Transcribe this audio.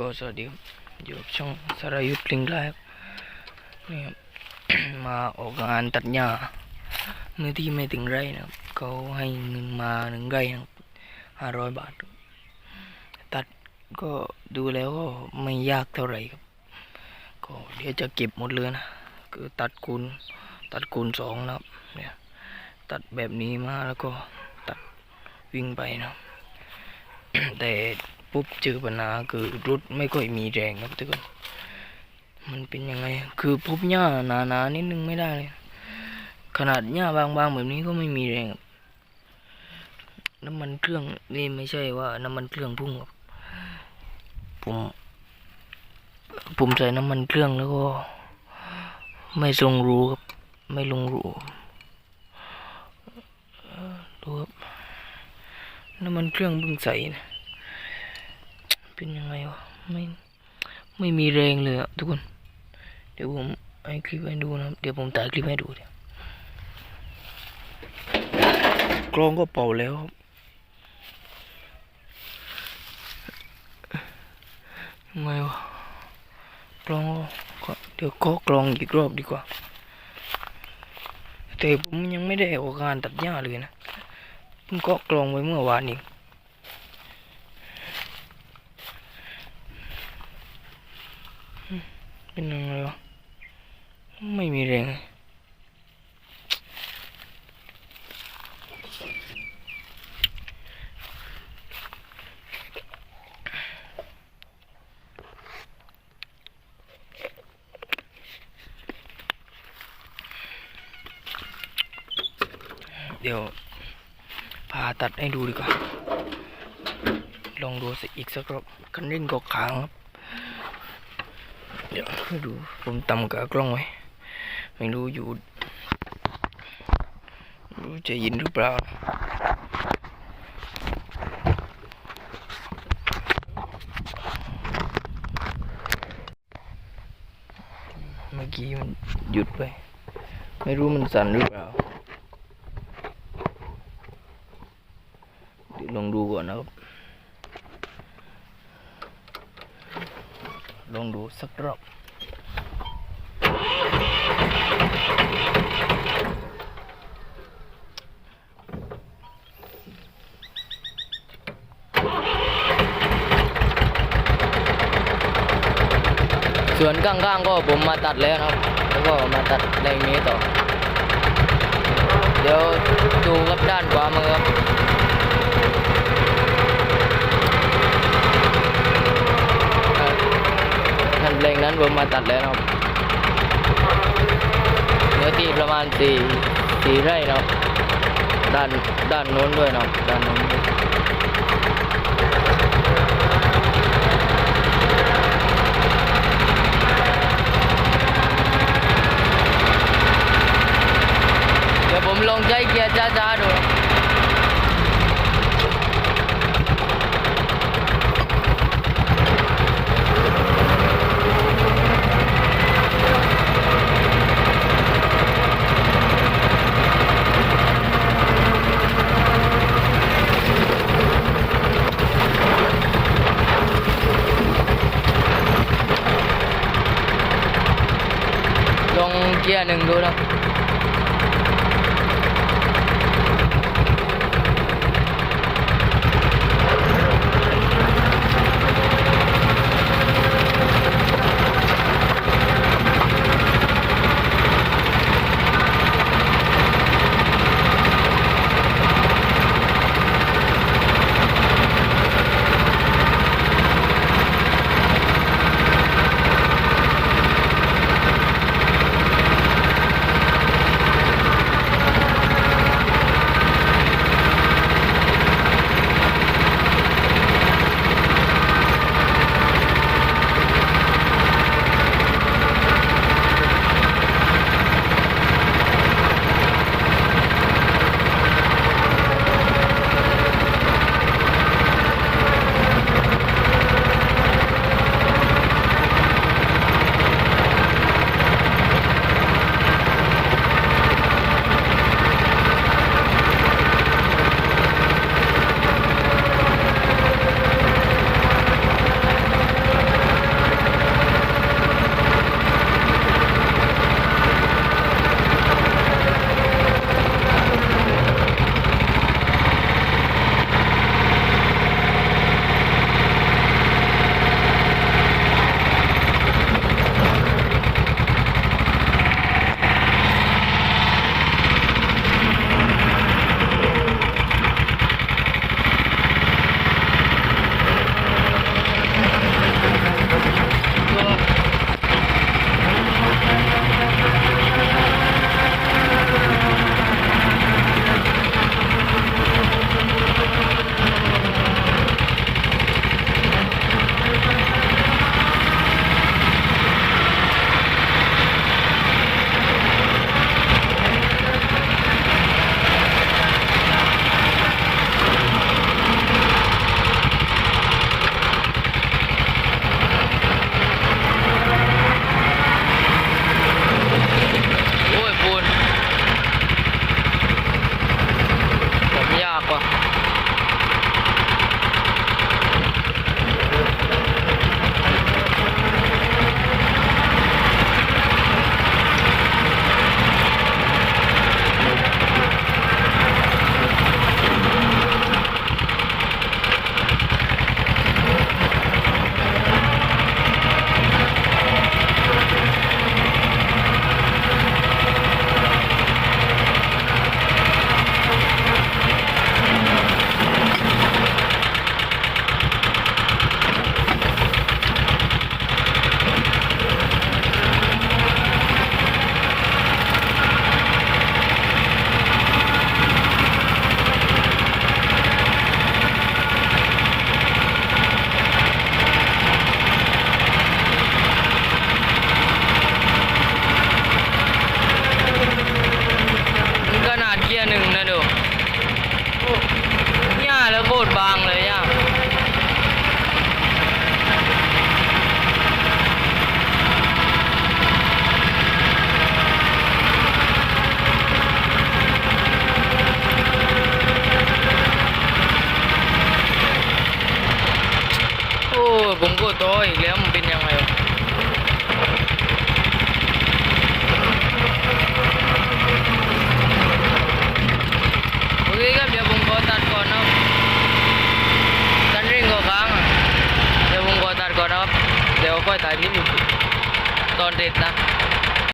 ก็สวัสดีอยู่กับช่องสรายุทธ์ลิงไลฟ์นี่ครับมาออกงานตัดหญ้าเนื้อที่ไม่ถึงไร่นะครับเขาให้เงินมาหนึ่งไร่นะครับห้าร้อยบาท ตัดก็ดูแล้วก็ไม่ยากเท่าไหร่ครับ ก็เดี๋ยวจะเก็บหมดเลยนะคือตัดคูณตัดคูณสองนะครับเนี่ยตัดแบบนี้มาแล้วก็ตัดวิ่งไปนะแต่ ปุ๊บเจอปัญหาคือรถไม่ค่อยมีแรงครับทุกคนมันเป็นยังไง คือพบหญ้าหนาๆนิดนึงไม่ได้เลยขนาดหญ้าบางๆแบบนี้ก็ไม่มีแรงครับน้ำมันเครื่องนี่ไม่ใช่ว่าน้ำมันเครื่องพุ่งครับผมผมใส่น้ำมันเครื่องแล้วก็ ไม่ทรงรู้ครับ ไม่ลงรูเอ่อดูครับน้ำมันเครื่องเพิ่งใส่นะ เป็นยังไงวะไม่ไม่มีแรงเลยอะทุกคน เดี๋ยวผมให้คลิปให้ดูนะเดี๋ยวผมถ่ายคลิปให้ดูเดี๋ยวกล้องก็เป่าแล้ว ยังไงวะกล้องก็เดี๋ยวก็กลองอีกรอบดีกว่า แต่ผมยังไม่ได้ออกงานตัดหญ้าเลยนะเพิ่งก็กลองไว้เมื่อวานเองอืม เป็นยังไงวะไม่มีแรงเดี๋ยวพาตัดให้ดูดีกว่า ลองดูสักอีกสักรอบคันเร่งก็ค้างครับ เดี๋ยวดูผมต่ำกับกล้องไว้ไม่รู้อยู่รู้จะยินหรือเปล่าเมื่อกี้มันหยุดไป ไม่รู้มันสั่นหรือเปล่าเดี๋ยวลองดูก่อนนะครับ ลองดูสักรอบส่วนข้างๆก็ผมมาตัดแล้วนะครับ แล้วก็มาตัดแรงนี้ต่อ เดี๋ยวดูครับด้านขวามือครับ นั้นผมมาตัดแล้วครับเนื้อที่ประมาณสี่สี่ไร่นะครับ ด้านด้านโน้นด้วยนะครับด้านโน้นเดี๋ยวผมลองใช้เกียร์ช้าๆดูนะล องเตอีกแล้วมันเป็นยังไงโอเคครับเดี๋ยวผมขอตัดก่อนนะครับตันเร่งก็ค้างเดี๋ยวผมขอตัดก่อนนะครับ เดี๋ยวค่อยถ่ายคลิปตอนเด็ดนะ